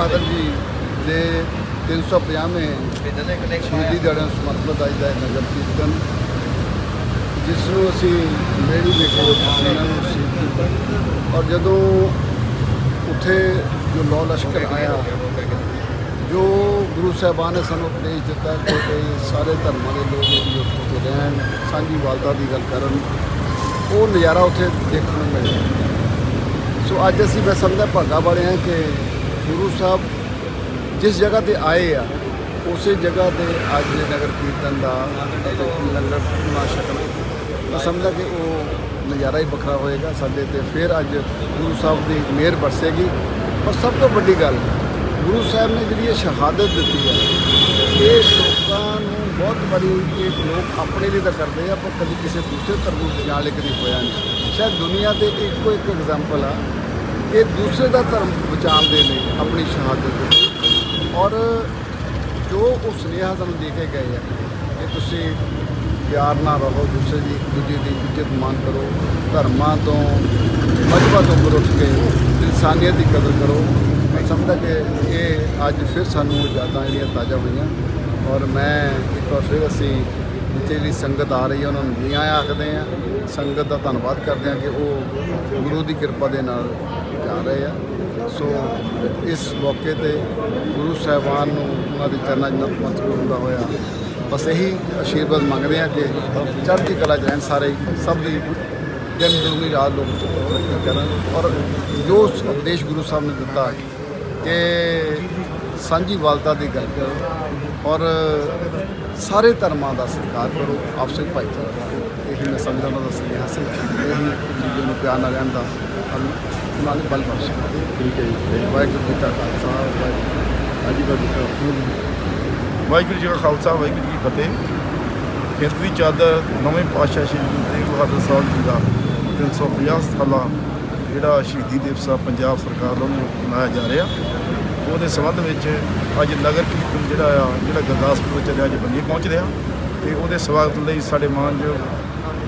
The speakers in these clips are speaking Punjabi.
ਤੇਗ ਬਹਾਦਰ ਜੀ ਦੇ 350ਵੇਂ ਸ਼ਹੀਦੀ ਦਿਹਾੜੇ ਨੂੰ ਸਮਰਪਿਤ ਅੱਜ ਦਾ ਨਗਰ ਕੀਰਤਨ, ਜਿਸ ਨੂੰ ਅਸੀਂ ਮੇੜੀ ਦੇ ਕੇ ਇਹਨਾਂ ਨੂੰ ਰਸੀਵ ਕੀਤਾ ਔਰ ਜਦੋਂ ਉੱਥੇ ਜੋ ਨੌ ਲਸ਼ਕਰ ਆਇਆ, ਜੋ ਗੁਰੂ ਸਾਹਿਬਾਨ ਨੇ ਸਾਨੂੰ ਉਪਦੇਸ਼ ਦਿੱਤਾ ਕਿ ਕੋਈ ਸਾਰੇ ਧਰਮਾਂ ਦੇ ਲੋਕ ਜਿਹੜੀ ਉੱਥੇ ਰਹਿਣ, ਸਾਂਝੀ ਵਾਲਤਾ ਦੀ ਗੱਲ ਕਰਨ, ਉਹ ਨਜ਼ਾਰਾ ਉੱਥੇ ਦੇਖਣ ਨੂੰ ਮਿਲਿਆ। ਸੋ ਅੱਜ ਅਸੀਂ ਮੈਂ ਸਮਝਦਾ ਭਾਗਾ ਵਾਲੇ ਹਾਂ ਕਿ ਗੁਰੂ ਸਾਹਿਬ ਜਿਸ ਜਗ੍ਹਾ ਤੇ ਆਏ ਆ, ਉਸੇ ਜਗ੍ਹਾ ਤੇ ਅੱਜ ਦੇ ਨਗਰ ਕੀਰਤਨ ਦਾ ਲੰਗਰ ਨਾ ਛਕਣਾ ਮੈਂ ਸਮਝਦਾ ਕਿ ਉਹ ਨਜ਼ਾਰਾ ਹੀ ਵੱਖਰਾ ਹੋਏਗਾ ਸਾਡੇ ਤੇ। ਫਿਰ ਅੱਜ ਗੁਰੂ ਸਾਹਿਬ ਦੀ ਮਿਹਰ ਵਰਸੇਗੀ ਪਰ ਸਭ ਤੋਂ ਵੱਡੀ ਗੱਲ, ਗੁਰੂ ਸਾਹਿਬ ਨੇ ਜਿਹੜੀ ਇਹ ਸ਼ਹਾਦਤ ਦਿੱਤੀ ਹੈ, ਇਹ ਲੋਕਾਂ ਨੂੰ ਬਹੁਤ ਵਾਰੀ ਇਹ ਲੋਕ ਆਪਣੇ ਲਈ ਤਾਂ ਕਰਦੇ ਆ, ਪਰ ਕਦੀ ਕਿਸੇ ਦੂਸਰੇ ਧਰਮ ਨੂੰ ਬਚਾਉਣ ਲਈ ਕਦੀ ਹੋਇਆ ਨਹੀਂ। ਸ਼ਾਇਦ ਦੁਨੀਆ ਤੇ ਇੱਕੋ ਇੱਕ ਐਗਜ਼ਾਮਪਲ ਆ ਇਹ ਦੂਸਰੇ ਦਾ ਧਰਮ ਬਚਾਉਣ ਨੇ ਆਪਣੀ ਸ਼ਹਾਦਤ ਦਿੱਤੀ ਔਰ ਜੋ ਉਹ ਸੁਨੇਹਾ ਸਾਨੂੰ ਦੇ ਕੇ ਗਏ ਆ, ਕਿ ਤੁਸੀਂ ਪਿਆਰ ਨਾਲ ਰਹੋ, ਦੂਸਰੇ ਦੀ ਇੱਕ ਦੂਜੇ ਦੀ ਇੱਜ਼ਤ ਮਾਨ ਕਰੋ, ਧਰਮਾਂ ਤੋਂ ਮਜ਼ਹਬਾਂ ਤੋਂ ਉੱਪਰ ਉੱਠ ਕੇ ਇਨਸਾਨੀਅਤ ਦੀ ਕਦਰ ਕਰੋ। ਮੈਂ ਸਮਝਦਾ ਕਿ ਇਹ ਅੱਜ ਫਿਰ ਸਾਨੂੰ ਯਾਦਾਂ ਜਿਹੜੀਆਂ ਤਾਜ਼ਾ ਹੋਈਆਂ। ਔਰ ਮੈਂ ਇੱਕ ਵਾਰ ਫਿਰ ਅਸੀਂ ਜਿੱਥੇ ਜਿਹੜੀ ਸੰਗਤ ਆ ਰਹੀ ਹੈ ਉਹਨਾਂ ਨੂੰ ਜੀ ਆਇਆਂ ਆਖਦੇ ਆ। ਸੰਗਤ ਦਾ ਧੰਨਵਾਦ ਕਰਦੇ ਆ ਕਿ ਉਹ ਗੁਰੂ ਦੀ ਕਿਰਪਾ ਦੇ ਨਾਲ ਜਾ ਰਹੇ ਆ। ਸੋ ਇਸ ਮੌਕੇ ਤੇ ਗੁਰੂ ਸਾਹਿਬਾਨ ਨੂੰ ਉਹਨਾਂ ਦੇ ਚਰਨਾਂ 'ਚ ਨਤਮਸਤਕ ਹੁੰਦਾ ਹੋਇਆ। ਬਸ ਇਹੀ ਆਸ਼ੀਰਵਾਦ ਮੰਗਦੇ ਆ ਕਿ ਚੜ੍ਹਦੀ ਕਲਾ 'ਚ ਸਾਰੇ ਹੀ, ਸਭ ਦੀ ਦਿਨ ਦੁਨੀ ਰਾਤ ਲੋਕ ਕਰਨ? ਔਰ ਜੋ ਉਪਦੇਸ਼ ਗੁਰੂ ਸਾਹਿਬ ਨੇ ਦਿੱਤਾ ਕਿ ਸਾਂਝੀ ਵਾਲਤਾ ਦੀ ਗੱਲ ਕਰੋ ਔਰ ਸਾਰੇ ਧਰਮਾਂ ਦਾ ਸਤਿਕਾਰ ਕਰੋ ਆਪਸੇ ਭਾਈਚਾਰਾ ਰੱਖੋ। ਇਹੀ ਮੈਂ ਸਮਝਦਾ ਉਹਨਾਂ ਦਾ ਸੁਨੇਹਾ ਸੀ ਇਹੀ ਚੀਜ਼ਾਂ ਨੂੰ ਪਿਆਰ ਨਾਲ ਰਹਿਣ ਦਾ ਨੇ ਬਲ ਬਖਸ਼ਿਆ ਠੀਕ ਹੈ ਜੀ। ਵਾਹਿਗੁਰੂ ਜੀ ਕਾ ਖਾਲਸਾ ਵਾਹਿਗੁਰੂ ਬਾਬੂ ਸਾਹਿਬ ਵਾਹਿਗੁਰੂ ਜੀ ਕਾ ਖਾਲਸਾ। ਵਾਹਿਗੁਰੂ ਜੀ ਫਤਿਹ। ਦੀ ਚਾਦਰ ਨਵੇਂ ਸ਼੍ਰੀ ਗੁਰੂ ਤੇਗ ਬਹਾਦਰ ਸਾਹਿਬ ਜੀ ਦਾ 350 ਸਾਲਾ ਜਿਹੜਾ ਸ਼ਹੀਦੀ ਦਿਵਸ ਆ ਪੰਜਾਬ ਸਰਕਾਰ ਵੱਲੋਂ ਮਨਾਇਆ ਜਾ ਰਿਹਾ। ਉਹਦੇ ਸੰਬੰਧ ਵਿੱਚ ਅੱਜ ਨਗਰ ਕੀਰਤਨ ਜਿਹੜਾ ਆ ਜਿਹੜਾ ਗੁਰਦਾਸਪੁਰ ਵਿੱਚ ਅੱਜ ਬੰਗੀ ਪਹੁੰਚ ਰਿਹਾ। ਤੇ ਉਹਦੇ ਸਵਾਗਤ ਲਈ ਸਾਡੇ ਮਾਨਯੋਗ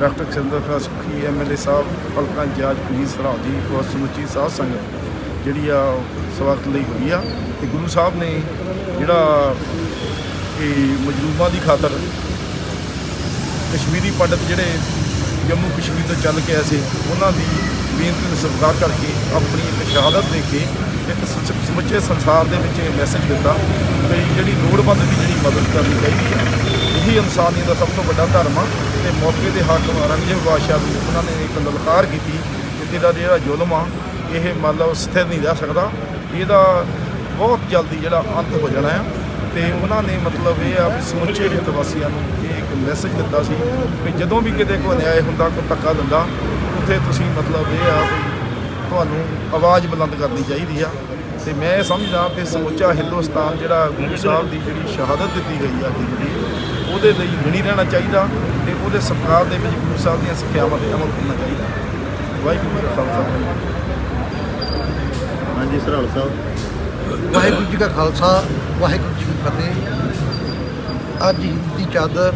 ਡਾਕਟਰ ਚੰਦਰ ਸੁਖੀ ਐਮਐਲਏ ਸਾਹਿਬ ਹਲਕਾ ਇੰਚਾਰਜ ਪੁਲਿਸ ਸਰਾਹ ਜੀ ਔਰ ਸਮੁੱਚੀ ਸਾਧ ਸੰਗਤ ਜਿਹੜੀ ਆ ਸਵਾਗਤ ਲਈ ਹੋਈ ਆ। ਤੇ ਗੁਰੂ ਸਾਹਿਬ ਨੇ ਜਿਹੜਾ ਇਹ ਮਜਲੂਮਾਂ ਦੀ ਖਾਤਰ ਕਸ਼ਮੀਰੀ ਪੰਡਤ ਜਿਹੜੇ ਜੰਮੂ ਕਸ਼ਮੀਰ ਤੋਂ ਚੱਲ ਕੇ ਆਏ ਸੀ, ਉਹਨਾਂ ਦੀ ਬੇਨਤੀ ਨੂੰ ਸਵੀਕਾਰ ਕਰਕੇ ਆਪਣੀ ਇੱਕ ਸ਼ਹਾਦਤ ਦੇ ਕੇ ਇੱਕ ਸ- ਸਮੁੱਚੇ ਸੰਸਾਰ ਦੇ ਵਿੱਚ ਇਹ ਮੈਸੇਜ ਦਿੱਤਾ ਕਿ ਜਿਹੜੀ ਲੋੜਵੰਦ ਦੀ ਜਿਹੜੀ ਮਦਦ ਕਰਨੀ ਚਾਹੀਦੀ ਹੈ ਇਹੀ ਇਨਸਾਨੀਅਤ ਦਾ ਸਭ ਤੋਂ ਵੱਡਾ ਧਰਮ ਆ ਤੇ ਮੌਕੇ ਦੇ ਹਾਕਮ ਔਰੰਗਜ਼ੇਬ ਬਾਦਸ਼ਾਹ ਨੂੰ ਉਹਨਾਂ ਨੇ ਇੱਕ ਲਲਕਾਰ ਕੀਤੀ ਕਿ ਤੇਰਾ ਜਿਹੜਾ ਜ਼ੁਲਮ ਆ, ਇਹ ਮੰਨ ਲਓ ਸਥਿਰ ਨਹੀਂ ਰਹਿ ਸਕਦਾ। ਇਹਦਾ ਬਹੁਤ ਜਲਦੀ ਜਿਹੜਾ ਅੰਤ ਹੋ ਜਾਣਾ ਆ ਤੇ ਉਹਨਾਂ ਨੇ ਮਤਲਬ ਇਹ ਆ ਵੀ ਸਮੁੱਚੇ ਹਿੰਦ ਵਾਸੀਆਂ ਨੂੰ ਇਹ ਇੱਕ ਮੈਸੇਜ ਦਿੱਤਾ ਸੀ ਕਿ ਜਦੋਂ ਵੀ ਕਿਤੇ ਕੋਈ ਅਨਿਆਏ ਹੁੰਦਾ, ਕੋਈ ਧੱਕਾ ਦਿੰਦਾ, ਉੱਥੇ ਤੁਸੀਂ ਮਤਲਬ ਇਹ ਆ ਤੁਹਾਨੂੰ ਆਵਾਜ਼ ਬੁਲੰਦ ਕਰਨੀ ਚਾਹੀਦੀ ਆ। ਤੇ ਮੈਂ ਸਮਝਦਾ ਕਿ ਸਮੁੱਚਾ ਹਿੰਦੁਸਤਾਨ ਜਿਹੜਾ ਗੁਰੂ ਸਾਹਿਬ ਦੀ ਜਿਹੜੀ ਸ਼ਹਾਦਤ ਦਿੱਤੀ ਗਈ ਆ ਜਿਹੜੀ ਉਹਦੇ ਲਈ ਗਿਣੀ ਰਹਿਣਾ ਚਾਹੀਦਾ ਤੇ ਉਹਦੇ ਸਤਿਕਾਰ ਦੇ ਵਿੱਚ ਗੁਰੂ ਸਾਹਿਬ ਦੀਆਂ ਸਿੱਖਿਆਵਾਂ ਤੇ ਅਮਲ ਕਰਨਾ ਚਾਹੀਦਾ। ਵਾਹਿਗੁਰੂ ਜੀ ਕਾ ਖਾਲਸਾ। ਹਾਂਜੀ ਸਰਹਾਲ ਸਾਹਿਬ ਵਾਹਿਗੁਰੂ ਜੀ ਕਾ ਖਾਲਸਾ ਵਾਹਿਗੁਰੂ ਜੀ ਕੀ ਫਤਿਹ। ਅੱਜ ਹਿੰਦ ਦੀ ਚਾਦਰ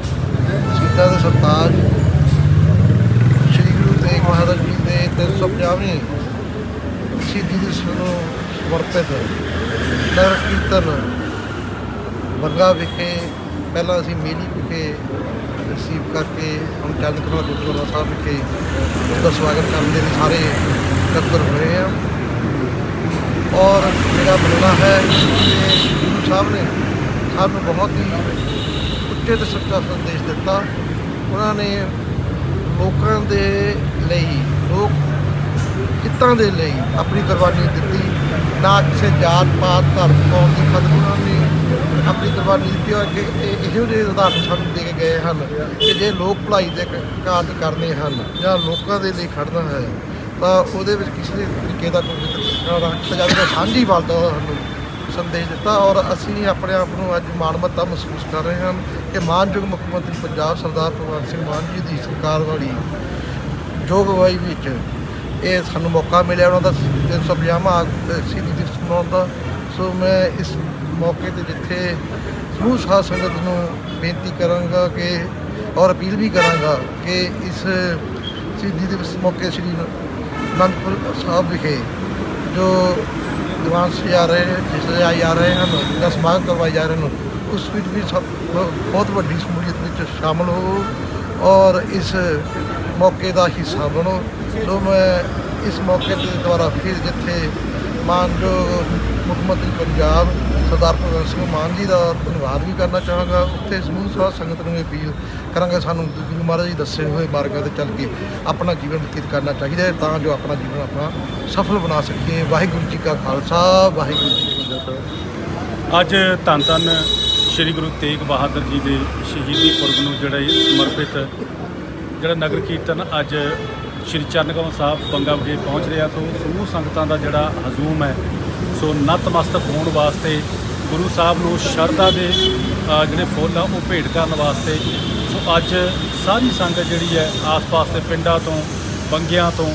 ਸੀਤਾ ਦੇ ਸਰਤਾਜ ਸ੍ਰੀ ਗੁਰੂ ਤੇਗ ਬਹਾਦਰ ਜੀ ਦੇ 350ਵੇਂ ਸ਼ਹੀਦੀ ਦਿਵਸ ਨੂੰ ਸਮਰਪਿਤ ਨਗਰ ਕੀਰਤਨ ਬੰਗਾ ਵਿਖੇ, ਪਹਿਲਾਂ ਅਸੀਂ ਮੇਲੀ ਵਿਖੇ ਰਿਸੀਵ ਕਰਕੇ ਹੁਣ ਚੰਦ ਕਨੌਰ ਗੁਰਦੁਆਰਾ ਸਾਹਿਬ ਵਿਖੇ ਉਹਦਾ ਸਵਾਗਤ ਕਰਨ ਦੇ ਲਈ ਸਾਰੇ ਇਕੱਤਰ ਹੋਏ ਆ। ਔਰ ਮੇਰਾ ਮੰਨਣਾ ਹੈ ਕਿ ਗੁਰੂ ਸਾਹਿਬ ਨੇ ਸਾਨੂੰ ਬਹੁਤ ਹੀ ਉੱਚੇ ਤੇ ਸੱਚਾ ਸੰਦੇਸ਼ ਦਿੱਤਾ। ਉਹਨਾਂ ਨੇ ਲੋਕਾਂ ਦੇ ਲਈ, ਲੋਕ ਹਿੱਤਾਂ ਦੇ ਲਈ ਆਪਣੀ ਕੁਰਬਾਨੀ ਦਿੱਤੀ। ਨਾ ਕਿਸੇ ਜਾਤ ਪਾਤ, ਧਰਮ, ਕੌਮ ਦੀ ਖਾਤਰ ਉਹਨਾਂ ਨੇ ਆਪਣੀ ਕੁਰਬਾਨੀ ਦਿੱਤੀ ਔਰ ਕਿ ਇਹੋ ਜਿਹੇ ਉਦਾਹਰਨ ਸਾਨੂੰ ਦੇ ਕੇ ਗਏ ਹਨ ਕਿ ਜੇ ਲੋਕ ਭਲਾਈ ਦੇ ਕਾਰਜ ਕਰਨੇ ਹਨ ਜਾਂ ਲੋਕਾਂ ਦੇ ਲਈ ਖੜਨਾ ਹੈ, ਤਾਂ ਉਹਦੇ ਵਿੱਚ ਕਿਸੇ ਤਰੀਕੇ ਦਾ ਕੋਈ ਵਿਤਕਰਾ ਜਾਵੇ। ਤਾਂ ਸਾਂਝੀ ਵਾਲਤਾ ਦਾ ਸਾਨੂੰ ਸੰਦੇਸ਼ ਦਿੱਤਾ ਔਰ ਅਸੀਂ ਆਪਣੇ ਆਪ ਨੂੰ ਅੱਜ ਮਾਣਮੱਤਾ ਮਹਿਸੂਸ ਕਰ ਰਹੇ ਹਾਂ ਕਿ ਮਾਨਯੋਗ ਮੁੱਖ ਮੰਤਰੀ ਪੰਜਾਬ ਸਰਦਾਰ ਭਗਵੰਤ ਸਿੰਘ ਮਾਨ ਜੀ ਦੀ ਸਰਕਾਰ ਵਾਲੀ ਜੋ ਵਿੱਚ ਇਹ ਸਾਨੂੰ ਮੌਕਾ ਮਿਲਿਆ ਉਹਨਾਂ ਦਾ 350ਵਾਂ ਸ਼ਹੀਦੀ ਦਿਵਸ ਮਨਾਉਣ ਦਾ। ਸੋ ਮੈਂ ਇਸ ਮੌਕੇ ਤੇ ਜਿੱਥੇ ਸਮੂਹ ਸਾਧ ਸੰਗਤ ਨੂੰ ਬੇਨਤੀ ਕਰਾਂਗਾ ਕਿ ਔਰ ਅਪੀਲ ਵੀ ਕਰਾਂਗਾ ਕਿ ਇਸ ਸ਼ਹੀਦੀ ਦਿਵਸ ਮੌਕੇ ਸ੍ਰੀ ਅਨੰਦਪੁਰ ਸਾਹਿਬ ਵਿਖੇ ਜੋ ਦੀਵਾਨ ਸਜਾ ਰਹੇ ਸਜਾਏ ਜਾ ਰਹੇ ਹਨ ਜਿੰਦਾ ਸਮਾਗਮ ਕਰਵਾਏ ਜਾ ਰਹੇ ਹਨ ਉਸ ਵਿੱਚ ਵੀ ਸਭ ਬਹੁਤ ਵੱਡੀ ਸਮੂਲੀਅਤ ਵਿੱਚ ਸ਼ਾਮਲ ਹੋ ਔਰ ਇਸ ਮੌਕੇ ਦਾ ਹਿੱਸਾ ਬਣੋ। ਸੋ ਮੈਂ ਇਸ ਮੌਕੇ ਦੇ ਦੁਆਰਾ ਫਿਰ ਜਿੱਥੇ ਮਾਨਯੋਗ ਮੁੱਖ ਮੰਤਰੀ ਪੰਜਾਬ ਸਰਦਾਰ ਭਗਵੰਤ ਸਿੰਘ ਮਾਨ ਜੀ ਦਾ ਧੰਨਵਾਦ ਵੀ ਕਰਨਾ ਚਾਹਾਂਗਾ, ਉੱਥੇ ਸਮੂਹ ਸਾਧ ਸੰਗਤ ਨੂੰ ਅਪੀਲ ਕਰਾਂਗੇ, ਸਾਨੂੰ ਗੁਰੂ ਮਹਾਰਾਜ ਜੀ ਦੱਸੇ ਹੋਏ ਮਾਰਗਾਂ ਤੇ ਚੱਲ ਕੇ ਆਪਣਾ ਜੀਵਨ ਬਤੀਤ ਕਰਨਾ ਚਾਹੀਦਾ ਹੈ, ਤਾਂ ਜੋ ਆਪਣਾ ਜੀਵਨ ਆਪਣਾ ਸਫਲ ਬਣਾ ਸਕੀਏ। ਵਾਹਿਗੁਰੂ ਜੀ ਕਾ ਖਾਲਸਾ, ਵਾਹਿਗੁਰੂ ਜੀ ਕੀ ਫਤਿਹ। ਅੱਜ ਧੰਨ ਧੰਨ ਸ੍ਰੀ ਗੁਰੂ ਤੇਗ ਬਹਾਦਰ ਜੀ ਦੇ ਸ਼ਹੀਦੀ ਪੁਰਬ ਨੂੰ ਜਿਹੜਾ ਸਮਰਪਿਤ ਜਿਹੜਾ ਨਗਰ ਕੀਰਤਨ ਅੱਜ ਸ੍ਰੀ ਚਰਨਗਾਉਂ ਸਾਹਿਬ ਬੰਗਾ ਵਿਖੇ ਪਹੁੰਚ ਰਿਹਾ। ਸੋ ਸਮੂਹ ਸੰਗਤਾਂ ਦਾ ਜਿਹੜਾ ਹਜ਼ੂਮ ਹੈ, ਸੋ ਨਤਮਸਤਕ ਹੋਣ ਵਾਸਤੇ ਗੁਰੂ ਸਾਹਿਬ ਨੂੰ ਸ਼ਰਧਾ ਦੇ ਜਿਹੜੇ ਫੁੱਲ ਆ, ਉਹ ਭੇਟ ਕਰਨ ਵਾਸਤੇ ਸੋ ਅੱਜ ਸਾਰੀ ਸੰਗਤ ਜਿਹੜੀ ਹੈ ਆਸ-ਪਾਸ ਦੇ ਪਿੰਡਾਂ ਤੋਂ, ਬੰਗਿਆਂ ਤੋਂ,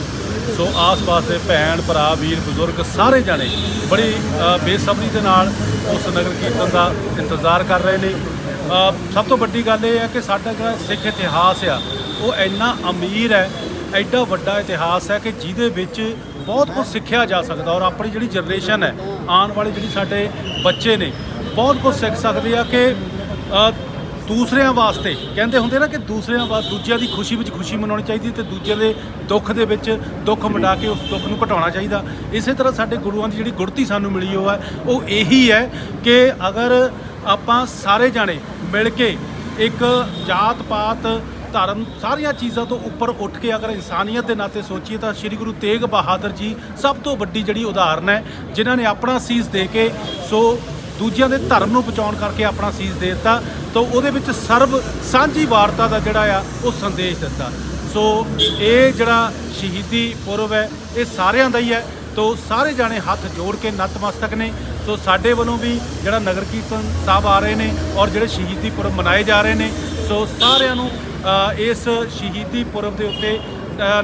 ਸੋ ਆਸ-ਪਾਸ ਦੇ ਭੈਣ, ਭਰਾ, ਵੀਰ, ਬਜ਼ੁਰਗ ਸਾਰੇ ਜਾਣੇ ਬੜੀ ਬੇਸਬਰੀ ਦੇ ਨਾਲ ਉਸ ਨਗਰ ਕੀਰਤਨ ਦਾ ਇੰਤਜ਼ਾਰ ਕਰ ਰਹੇ ਨੇ। ਸਭ ਤੋਂ ਵੱਡੀ ਗੱਲ ਇਹ ਹੈ ਕਿ ਸਾਡਾ ਜਿਹੜਾ ਸਿੱਖ ਇਤਿਹਾਸ ਆ, ਉਹ ਇੰਨਾ ਅਮੀਰ ਹੈ, ਐਡਾ ਵੱਡਾ ਇਤਿਹਾਸ ਹੈ ਕਿ ਜਿਹਦੇ ਵਿੱਚ ਬਹੁਤ ਕੁਝ ਸਿੱਖਿਆ ਜਾ ਸਕਦਾ ਔਰ ਆਪਣੀ ਜਿਹੜੀ ਜਨਰੇਸ਼ਨ ਹੈ, ਆਉਣ ਵਾਲੀ ਜਿਹੜੀ ਸਾਡੇ ਬੱਚੇ ਨੇ, ਬਹੁਤ ਕੁਝ ਸਿੱਖ ਸਕਦੇ ਆ ਕਿ ਦੂਸਰਿਆਂ ਵਾਸਤੇ, ਕਹਿੰਦੇ ਹੁੰਦੇ ਨਾ ਕਿ ਦੂਸਰਿਆਂ ਵਾ, ਦੂਜਿਆਂ ਦੀ ਖੁਸ਼ੀ ਵਿੱਚ ਖੁਸ਼ੀ ਮਨਾਉਣੀ ਚਾਹੀਦੀ ਤੇ ਦੂਜਿਆਂ ਦੇ ਦੁੱਖ ਦੇ ਵਿੱਚ ਦੁੱਖ ਮਿਟਾ ਕੇ ਉਸ ਦੁੱਖ ਨੂੰ ਘਟਾਉਣਾ ਚਾਹੀਦਾ। ਇਸੇ ਤਰ੍ਹਾਂ ਸਾਡੇ ਗੁਰੂਆਂ ਦੀ ਜਿਹੜੀ ਗੁਰਤੀ ਸਾਨੂੰ ਮਿਲੀ ਉਹ ਹੈ, ਉਹ ਇਹੀ ਹੈ ਕਿ ਅਗਰ ਆਪਾਂ ਸਾਰੇ ਜਾਣੇ ਮਿਲ ਕੇ ਇੱਕ ਜਾਤ ਪਾਤ ਧਰਮ ਸਾਰੀਆਂ ਚੀਜ਼ਾਂ ਤੋਂ ਉੱਪਰ ਉੱਠ ਕੇ ਅਗਰ ਇਨਸਾਨੀਅਤ ਦੇ ਨਾਤੇ ਸੋਚੀਏ ਤਾਂ ਸ੍ਰੀ ਗੁਰੂ ਤੇਗ ਬਹਾਦਰ ਜੀ ਸਭ ਤੋਂ ਵੱਡੀ ਜਿਹੜੀ ਉਦਾਹਰਨ ਹੈ, ਜਿਨ੍ਹਾਂ ਨੇ ਆਪਣਾ ਸੀਸ ਦੇ ਕੇ ਸੋ ਦੂਜਿਆਂ ਦੇ ਧਰਮ ਨੂੰ ਬਚਾਉਣ ਕਰਕੇ ਆਪਣਾ ਸੀਸ ਦੇ ਦਿੱਤਾ ਤਾਂ ਉਹਦੇ ਵਿੱਚ ਸਰਬ ਸਾਂਝੀ ਵਾਰਤਾ ਦਾ ਜਿਹੜਾ ਆ, ਉਹ ਸੰਦੇਸ਼ ਦਿੱਤਾ। ਸੋ ਇਹ ਜਿਹੜਾ ਸ਼ਹੀਦੀ ਪੁਰਬ ਹੈ, ਇਹ ਸਾਰਿਆਂ ਦਾ ਹੀ ਹੈ, ਤੋ ਸਾਰੇ ਜਾਣੇ ਹੱਥ ਜੋੜ ਕੇ ਨਤਮਸਤਕ ਨੇ। ਸੋ ਸਾਡੇ ਵੱਲੋਂ ਵੀ ਜਿਹੜਾ ਨਗਰ ਕੀਰਤਨ ਸਾਹਿਬ ਆ ਰਹੇ ਨੇ ਔਰ ਜਿਹੜੇ ਸ਼ਹੀਦੀ ਪੁਰਬ ਮਨਾਏ ਜਾ ਰਹੇ ਨੇ ਸੋ ਸਾਰਿਆਂ ਨੂੰ ਇਸ ਸ਼ਹੀਦੀ ਪੁਰਬ ਦੇ ਉੱਤੇ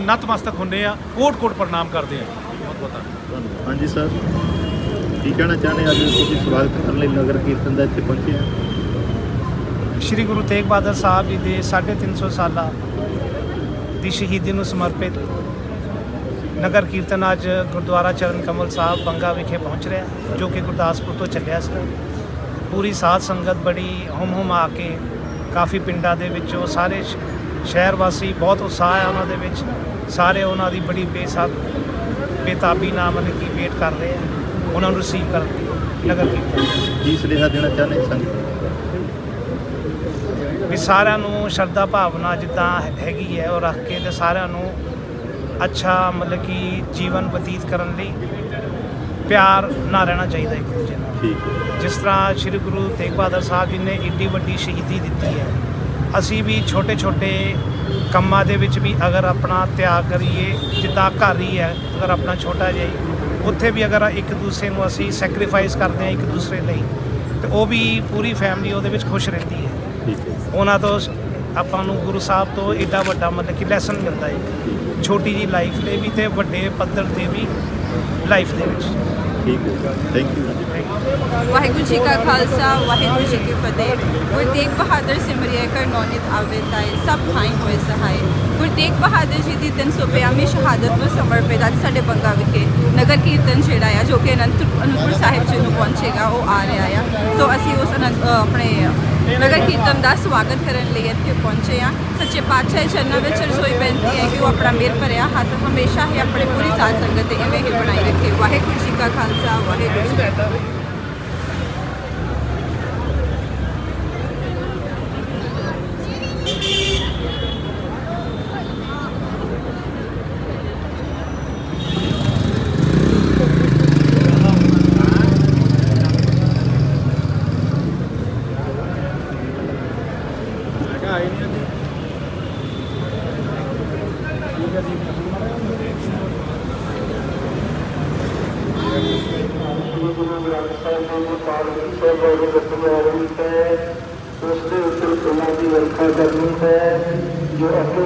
ਨਤਮਸਤਕ ਹੁੰਦੇ ਆ ਕੋਟ-ਕੋਟ ਪ੍ਰਣਾਮ ਕਰਦੇ ਆ ਬਹੁਤ ਬਹੁਤ ਧੰਨਵਾਦ। ਧੰਨਵਾਦ। ਹਾਂਜੀ ਸਰ ਕੀ ਕਹਿਣਾ ਚਾਹੁੰਦੇ ਅੱਜ ਤੁਸੀਂ ਸਵਾਗਤ ਕਰਨ ਲਈ ਨਗਰ ਕੀਰਤਨ ਦਾ ਇੱਥੇ ਪਹੁੰਚੇ ਆ। ਸ਼੍ਰੀ ਗੁਰੂ ਤੇਗ ਬਹਾਦਰ ਸਾਹਿਬ ਜੀ ਦੇ 350 ਸਾਲਾ ਦੀ ਸ਼ਹੀਦੀ ਨੂੰ ਸਮਰਪਿਤ ਨਗਰ ਕੀਰਤਨ ਅੱਜ ਗੁਰਦੁਆਰਾ ਚਰਨ ਕਮਲ ਸਾਹਿਬ ਬੰਗਾ ਵਿਖੇ ਪਹੁੰਚ ਰਿਹਾ ਜੋ ਕਿ ਗੁਰਦਾਸਪੁਰ ਤੋਂ ਚੱਲਿਆ ਸੀ। ਪੂਰੀ ਸਾਧ ਸੰਗਤ ਬੜੀ ਹੁਮ ਹੁਮ ਆ ਕੇ ਕਾਫੀ ਪਿੰਡਾਂ ਦੇ ਵਿੱਚੋਂ ਸਾਰੇ ਸ਼ਹਿਰ ਵਾਸੀ ਬਹੁਤ ਉਤਸ਼ਾਹ ਹੈ ਉਹਨਾਂ ਦੇ ਵਿੱਚ। ਸਾਰੇ ਉਹਨਾਂ ਦੀ ਬੜੀ ਬੇਸਬ ਬੇਤਾਬੀ ਨਾਲ ਮਤਲਬ ਕਿ ਵੇਟ ਕਰ ਰਹੇ ਆ ਉਹਨਾਂ ਨੂੰ ਰਿਸੀਵ ਕਰਨ ਦੀ ਨਗਰ ਕੀਰਤਨ। ਕੀ ਸੁਨੇਹਾ ਦੇਣਾ ਚਾਹੁੰਦੇ ਸੰਗਤ ਵੀ ਸਾਰਿਆਂ ਨੂੰ ਸ਼ਰਧਾ ਭਾਵਨਾ ਜਿੱਦਾਂ ਹੈਗੀ ਹੈ ਉਹ ਰੱਖ ਕੇ ਤੇ ਸਾਰਿਆਂ ਨੂੰ ਅੱਛਾ ਮਤਲਬ ਕਿ ਜੀਵਨ ਬਤੀਤ ਕਰਨ ਲਈ ਪਿਆਰ ਨਾ ਰਹਿਣਾ ਚਾਹੀਦਾ ਇੱਕ ਦੂਜੇ ਨਾਲ। ਠੀਕ ਹੈ। ਜਿਸ ਤਰ੍ਹਾਂ ਸ੍ਰੀ ਗੁਰੂ ਤੇਗ ਬਹਾਦਰ ਸਾਹਿਬ ਜੀ ਨੇ ਏਡੀ ਵੱਡੀ ਸ਼ਹੀਦੀ ਦਿੱਤੀ ਹੈ ਅਸੀਂ ਵੀ ਛੋਟੇ ਛੋਟੇ ਕੰਮਾਂ ਦੇ ਵਿੱਚ ਵੀ ਅਗਰ ਆਪਣਾ ਤਿਆਗ ਕਰੀਏ ਜਿੱਦਾਂ ਘਰ ਹੀ ਹੈ ਅਗਰ ਆਪਣਾ ਛੋਟਾ ਜਿਹਾ ਹੀ, ਉੱਥੇ ਵੀ ਅਗਰ ਇੱਕ ਦੂਸਰੇ ਨੂੰ ਅਸੀਂ ਸੈਕਰੀਫਾਈਸ ਕਰਦੇ ਹਾਂ ਇੱਕ ਦੂਸਰੇ ਲਈ ਤੇ ਉਹ ਵੀ ਪੂਰੀ ਫੈਮਿਲੀ ਉਹਦੇ ਵਿੱਚ ਖੁਸ਼ ਰਹਿੰਦੀ ਹੈ। ਠੀਕ ਹੈ। ਉਹਨਾਂ ਤੋਂ ਆਪਾਂ ਨੂੰ ਗੁਰੂ ਸਾਹਿਬ ਤੋਂ ਏਡਾ ਵੱਡਾ ਮਤਲਬ ਕਿ ਲੈਸਨ ਮਿਲਦਾ ਹੈ ਛੋਟੀ ਜੀ ਲਾਈਫ ਲਈ ਵੀ ਤੇ ਵੱਡੇ ਪੱਧਰ ਤੇ ਵੀ ਲਾਈਫ ਦੇ ਵਿੱਚ। ਠੀਕ ਹੈ ਥੈਂਕ ਯੂ ਵਾਹਿਗੁਰੂ ਜੀ ਕਾ ਖਾਲਸਾ ਵਾਹਿਗੁਰੂ ਜੀ ਕੀ ਫਤਿਹ। ਗੁਰੂ ਤੇਗ ਬਹਾਦਰ ਸਿਮਰਿਆ ਕਰ ਨੌਨਿਤ ਆਵੇ ਤਾਏ ਸਭ ਥਾਈ ਹੋਏ ਸਹਾਏ। ਗੁਰੂ ਤੇਗ ਬਹਾਦਰ ਜੀ ਦੀ 350ਵੀਂ ਸ਼ਹਾਦਤ ਨੂੰ ਸਮਰਪਿਤ ਅੱਜ ਸਾਡੇ ਬੰਗਾ ਵਿਖੇ ਨਗਰ ਕੀਰਤਨ ਜਿਹੜਾ ਆ ਜੋ ਕਿ ਅਨੰਤ ਅਨੰਦਪੁਰ ਸਾਹਿਬ ਜੀ ਨੂੰ ਪਹੁੰਚੇਗਾ ਉਹ ਆ ਰਿਹਾ ਆ। ਸੋ ਅਸੀਂ ਉਸ ਆਪਣੇ ਨਗਰ ਕੀਰਤਨ ਦਾ ਸਵਾਗਤ ਕਰਨ ਲਈ ਇੱਥੇ ਪਹੁੰਚੇ ਆ ਸੱਚੇ ਪਾਤਸ਼ਾਹ ਦੇ ਚਰਨਾਂ ਵਿੱਚ ਰਸੋਈ ਬੇਨਤੀ ਹੈ ਕਿ ਉਹ ਆਪਣਾ ਮਿਹਰ ਭਰਿਆ ਹੱਥ ਹਮੇਸ਼ਾ ਹੀ ਆਪਣੇ ਪੂਰੀ ਸਾਧ ਸੰਗਤ ਤੇ ਇਵੇਂ ਹੀ ਬਣਾਈ ਰੱਖੇ ਵਾਹਿਗੁਰੂ ਜੀ ਕਾ ਖਾਲਸਾ ਵਾਹਿਗੁਰੂ ਜੀ ਕੀ ਫਤਿਹ ਉਸ ਦੇ ਉੱਪਰ ਫੁੱਲਾਂ ਦੀ ਵਰਖਾ ਕਰਨੀ ਹੈ ਜੋ ਅੱਗੇ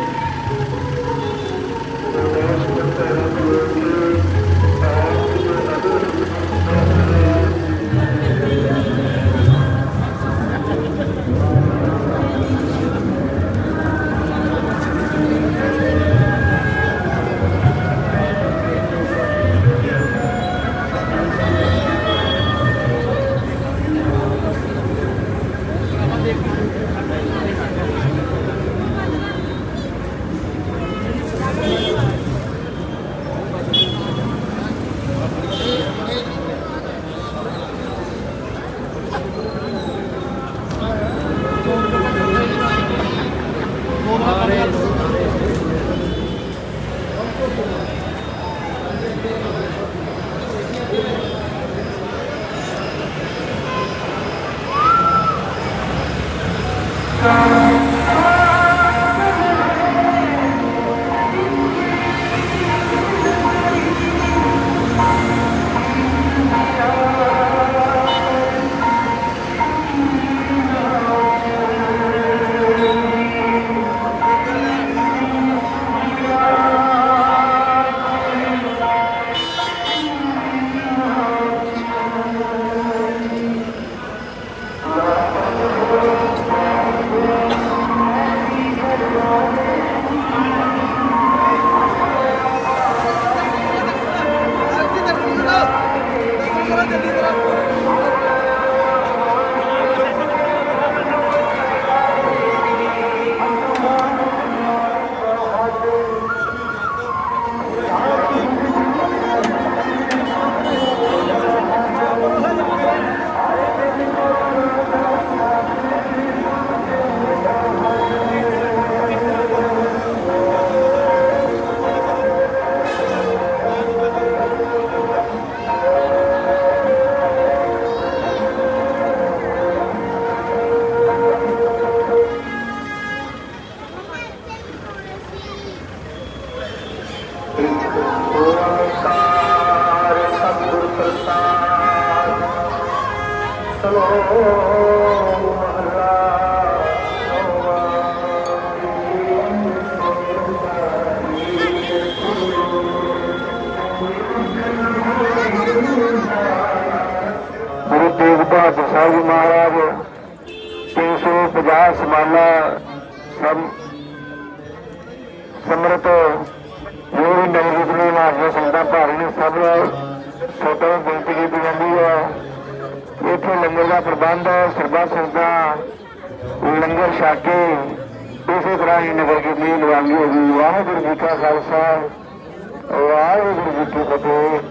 Amen. ਸਾਹਿਬ ਜੀ ਮਹਾਰਾਜ 350 ਸਮਾਲਾ ਸਮ ਸਮਰਤ ਜੋ ਵੀ ਨਵੀਂ ਜਿਤਨੀ ਮਾਰਦੇ ਸੰਗਤਾਂ ਭਾਰੀ ਨੇ ਸਭ ਛੋਟਾ ਨੂੰ ਬੇਨਤੀ ਕੀਤੀ ਜਾਂਦੀ ਹੈ ਇੱਥੇ ਲੰਗਰ ਦਾ ਪ੍ਰਬੰਧ ਹੈ, ਸਰਬੱਤ ਸੰਗਤਾਂ, ਲੰਗਰ ਛਾਕੇ ਇਸੇ ਤਰ੍ਹਾਂ ਹੀ ਨਗਰ ਕੀਰਤਨ ਲਵਾਂਗੀ ਹੋਗੀ ਵਾਹਿਗੁਰੂ ਜੀ ਕਾ ਖਾਲਸਾ, ਵਾਹਿਗੁਰੂ ਜੀ ਕੀ ਫਤਿਹ।